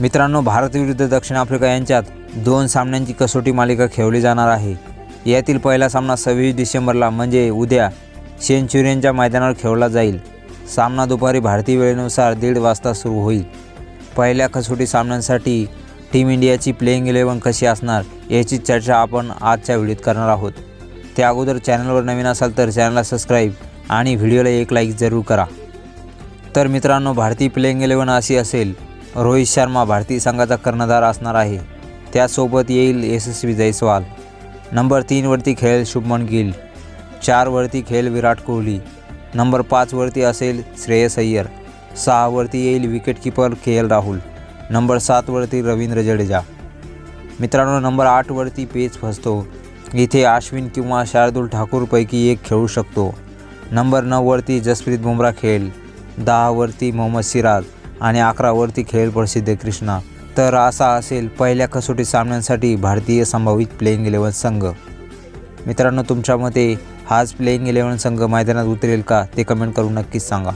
मित्रांनो भारत विरुद्ध दक्षिण आफ्रिका यांच्यात दोन सामन्यांची कसोटी मालिका खेळली जाणार आहे. यातील पहिला सामना सव्वीस डिसेंबरला म्हणजे उद्या सेंच्युरियनच्या मैदानावर खेळला जाईल. सामना दुपारी भारतीय वेळेनुसार दीड वाजता सुरू होईल. पहिल्या कसोटी सामन्यांसाठी टीम इंडियाची प्लेइंग इलेव्हन कशी असणार याची चर्चा आपण आजच्या व्हिडिओत करणार आहोत. त्या अगोदर चॅनलवर नवीन असाल तर चॅनलला सबस्क्राईब आणि व्हिडिओला एक लाईक जरूर करा. तर मित्रांनो भारतीय प्लेइंग इलेवन अशी असेल रोहित शर्मा भारतीय संघाचा कर्णधार असणार आहे. त्यासोबत येईल यशस्वी जयस्वाल. नंबर तीनवरती खेळेल शुभमन गिल. चारवरती खेळेल विराट कोहली. नंबर पाचवरती असेल श्रेयस अय्यर. सहावरती येईल wicketkeeper K L Rahul. Number सातवरती Ravindra Jadeja. मित्रांनो नंबर आठवरती पेच फसतो. इथे आश्विन किंवा शार्दूल ठाकूरपैकी एक खेळू शकतो. नंबर नऊवरती जसप्रीत बुमरा खेळ दहावरती मोहम्मद सिराज. आणि अकरावरती खेळेल प्रसिद्ध कृष्णा. तर असा असेल पहिल्या कसोटी सामन्यांसाठी भारतीय संभावित प्लेइंग इलेव्हन संघ. मित्रांनो तुमच्या मते हाच प्लेइंग इलेव्हन संघ मैदानात उतरेल का? ते कमेंट करून नक्कीच सांगा.